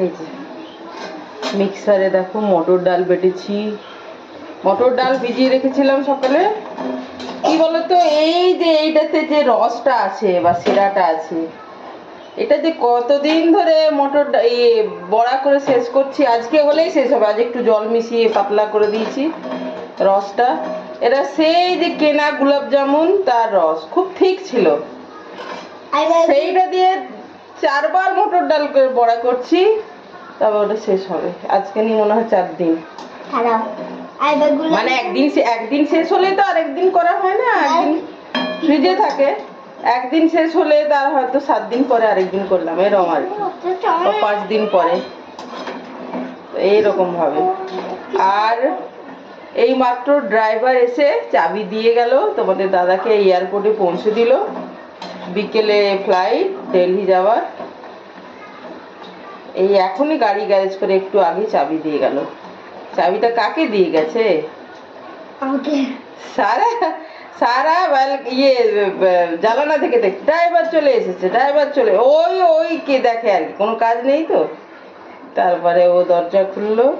এই যে মিক্সারে দেখো মটর ডাল বেটেছি। মটর ডাল ভিজিয়ে রেখেছিলাম সকালে। কি বলতো এই যে এইটাতে যে রসটা আছে বা শিরাটা আছে এটা যে কতদিন ধরে মটর ইয়ে বড়া করে শেষ করছি আজকে হলেই শেষ হবে। আজ একটু জল মিশিয়ে পাতলা করে দিয়েছি রসটা। এটা সেই যে কেনা গুলাব জামুন তার রস খুব ঠিক ছিল। সেইটা দিয়ে চারবার মোটর ডাল করে বড়া করছি তবে ওটা শেষ হবে। আজকে নিয়ে মনে হয় চার দিন। মানে একদিন একদিন শেষ হলে তো আর একদিন করা হয় না? একদিন ফ্রিজে থাকে। একদিন শেষ হলে তার হয়তো সাত দিন পরে আরেকদিন করলাম এরকম আর পাঁচ দিন পরে। এইরকম ভাবে আর এই মাত্র ড্রাইভার এসে চাবি দিয়ে গেল তোমাদের দাদাকে এয়ারপোর্টে পৌঁছে দিল। বিকেলে ফ্লাইট দিল্লি যাওয়ার। এই এখনই গাড়ি গ্যারেজ করে একটু আগে চাবি দিয়ে গেল। চাবিটা কাকে দিয়ে গেছে? সারা সারা বেল- ইয়ে জানালা থেকে দেখ ড্রাইভার চলে এসেছে ড্রাইভার চলে ওই ওই কে দেখে আর কি কোনো কাজ নেই তো। তারপরে ও দরজা খুললো।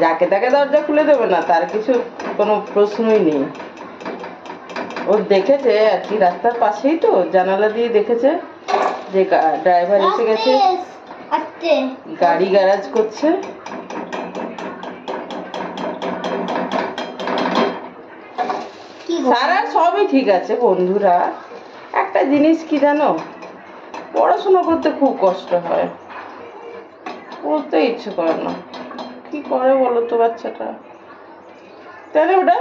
যাকে তাকে দরজা খুলে দেবে না তার কিছু কোনো প্রশ্নই নেই। ও দেখেছে আর কি রাস্তার পাশেই তো জানালা দিয়ে দেখেছে। যে ড্রাইভার এসে গেছে। গাড়ি গ্যারাজ করছে। সারা সবই ঠিক আছে বন্ধুরা। একটা জিনিস কি জানো? পড়াশোনা করতে খুব কষ্ট হয়। পড়তে ইচ্ছে করে না। কি করে বলো তো বাচ্চাটা? তাহলে ওটা?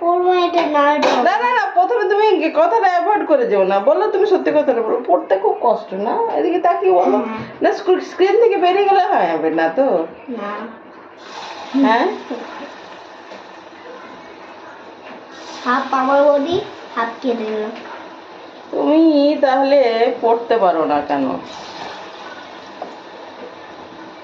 পড়ব এটা না না না না প্রথমে তুমি কথাটা অ্যাভয়েড করে যেও না। বলল তুমি সত্যি কথাটা বলো। পড়তে খুব কষ্ট না? এদিকে তাকিয়ে বলো। না স্ক্রিন থেকে বেরিয়ে গেলে হয় হবে না তো? না। হ্যাঁ? হাফ আমার বডি হাফ কেটে দিল তুমি তাহলে পড়তে পারো না কেন?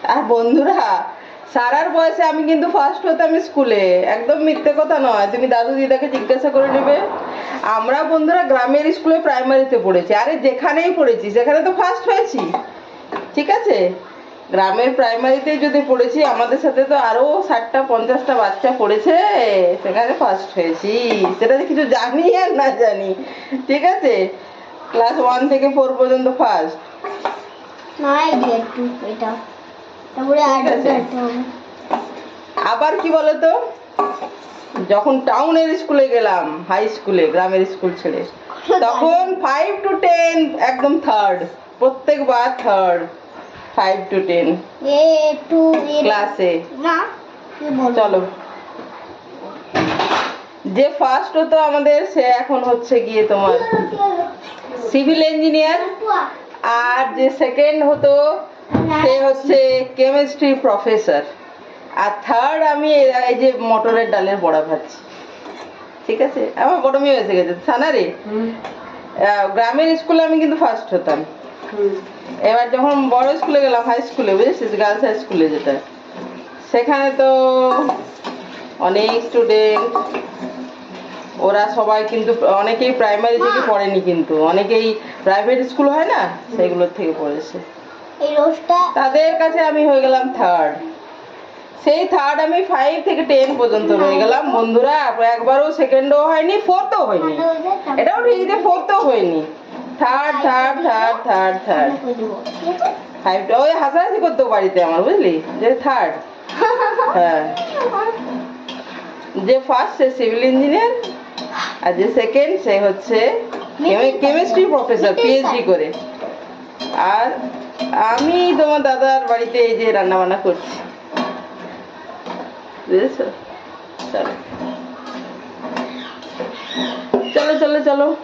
আর বন্ধুরা সারার বয়সে আমি কিন্তু ফার্স্ট হতাম স্কুলে একদম মিথ্যে কথা নয়। তুমি দাদু দিদাকে জিজ্ঞাসা করে নেবে। আমরা বন্ধুরা গ্রামের স্কুলে প্রাইমারিতে পড়েছি। আরে যেখানেই পড়েছি, সেখানে তো ফার্স্ট হয়েছি। ঠিক আছে? গ্রামের প্রাইমারিতে যদি পড়েছি, আমাদের সাথে তো আরও ষাটটা, পঞ্চাশটা বাচ্চা পড়েছে। সেখানে ফার্স্ট হয়েছি। সেটা কিছু জানি আর না জানি। ঠিক আছে? ক্লাস ওয়ান থেকে ফোর পর্যন্ত ফার্স্ট এটা। তারপরে আবার কি বলতো? যখন টাউনের স্কুলে গেলাম হাই স্কুলে গ্রামের স্কুল ছেড়ে তখন ফাইভ টু টেন একদম থার্ড প্রত্যেকবার থার্ড ফাইভ টু টেন ক্লাসে চলো। যে ফার্স্ট হতো আমাদের সে এখন হচ্ছে গিয়ে তোমার সিভিল ইঞ্জিনিয়ার আর যে সেকেন্ড হতো সে হচ্ছে কেমিস্ট্রি প্রফেসর আর থার্ড আমি এই যে মটরের ডালের বড়া ভাজছি। ঠিক আছে? আমার বড় মেয়ে এসে গেছে আহ, গ্রামের স্কুলে আমি কিন্তু ফার্স্ট হতাম। এবার যখন বড় স্কুলে গেলাম হাই স্কুলে বুঝেছিস? গার্লস হাই স্কুলে যেটা। সেখানে তো অনেক স্টুডেন্ট ওরা সবাই কিন্তু অনেকেই প্রাইমারি থেকে পড়েনি কিন্তু। অনেকেই প্রাইভেট স্কুল হয় না সেগুলোর থেকে পড়েছে। এই রোজটা তাদের কাছে আমি হয়ে গেলাম থার্ড সেই থার্ড আমি ফাইভ থেকে টেন পর্যন্ত রয়ে গেলাম। বন্ধুরা একবারও সেকেন্ডও হয়নি ফোর্থও হয়নি। এটাও ঠিক যে ফোর্থও হয়নি। Third third third third third ফাইভটা ওই হাসাহাসি করতো বাড়িতে আমার বুঝলি? যে থার্ড হ্যাঁ। যে ফার্স্ট সে সিভিল ইঞ্জিনিয়ার আর যে সেকেন্ড সে হচ্ছে কেমিস্ট্রি প্রফেসর পিএইচডি করে। আর আমি তোমার দাদার বাড়িতে এই যে রান্না বান্না করছি। বুঝেছ? চলো। চলো চলো চলো।